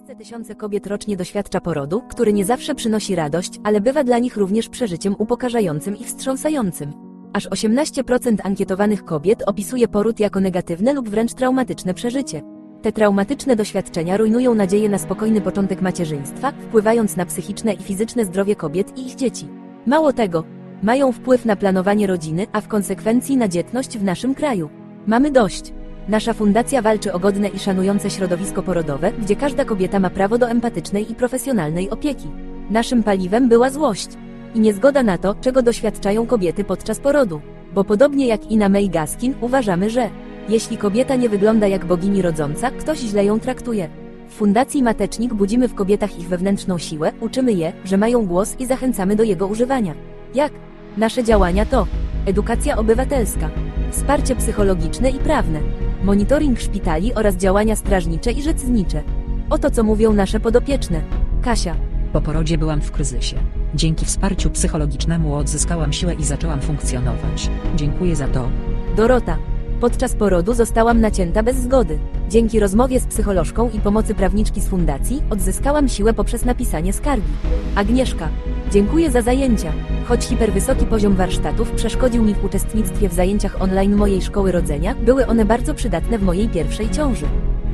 Polsce tysiące kobiet rocznie doświadcza porodu, który nie zawsze przynosi radość, ale bywa dla nich również przeżyciem upokarzającym i wstrząsającym. Aż 18% ankietowanych kobiet opisuje poród jako negatywne lub wręcz traumatyczne przeżycie. Te traumatyczne doświadczenia rujnują nadzieję na spokojny początek macierzyństwa, wpływając na psychiczne i fizyczne zdrowie kobiet i ich dzieci. Mało tego, mają wpływ na planowanie rodziny, a w konsekwencji na dzietność w naszym kraju. Mamy dość. Nasza fundacja walczy o godne i szanujące środowisko porodowe, gdzie każda kobieta ma prawo do empatycznej i profesjonalnej opieki. Naszym paliwem była złość. I niezgoda na to, czego doświadczają kobiety podczas porodu. Bo podobnie jak Ina May Gaskin, uważamy, że jeśli kobieta nie wygląda jak bogini rodząca, ktoś źle ją traktuje. W Fundacji Matecznik budzimy w kobietach ich wewnętrzną siłę, uczymy je, że mają głos i zachęcamy do jego używania. Jak? Nasze działania to edukacja obywatelska, wsparcie psychologiczne i prawne, monitoring szpitali oraz działania strażnicze i rzecznicze. Oto co mówią nasze podopieczne. Kasia, Po porodzie byłam w kryzysie. Dzięki wsparciu psychologicznemu odzyskałam siłę i zaczęłam funkcjonować. Dziękuję za to. Dorota. Podczas porodu zostałam nacięta bez zgody. Dzięki rozmowie z psycholożką i pomocy prawniczki z fundacji odzyskałam siłę poprzez napisanie skargi. Agnieszka. Dziękuję za zajęcia. Choć hiperwysoki poziom warsztatów przeszkodził mi w uczestnictwie w zajęciach online mojej szkoły rodzenia, były one bardzo przydatne w mojej pierwszej ciąży.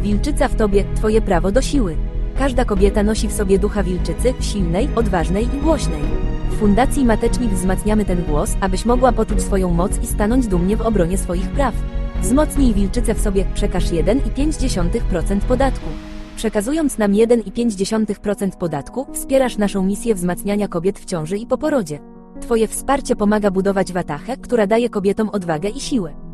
Wilczyca w tobie, twoje prawo do siły. Każda kobieta nosi w sobie ducha wilczycy, silnej, odważnej i głośnej. W Fundacji Matecznik wzmacniamy ten głos, abyś mogła poczuć swoją moc i stanąć dumnie w obronie swoich praw. Wzmocnij wilczycę w sobie, przekaż 1,5% podatku. Przekazując nam 1,5% podatku, wspierasz naszą misję wzmacniania kobiet w ciąży i po porodzie. Twoje wsparcie pomaga budować watachę, która daje kobietom odwagę i siłę.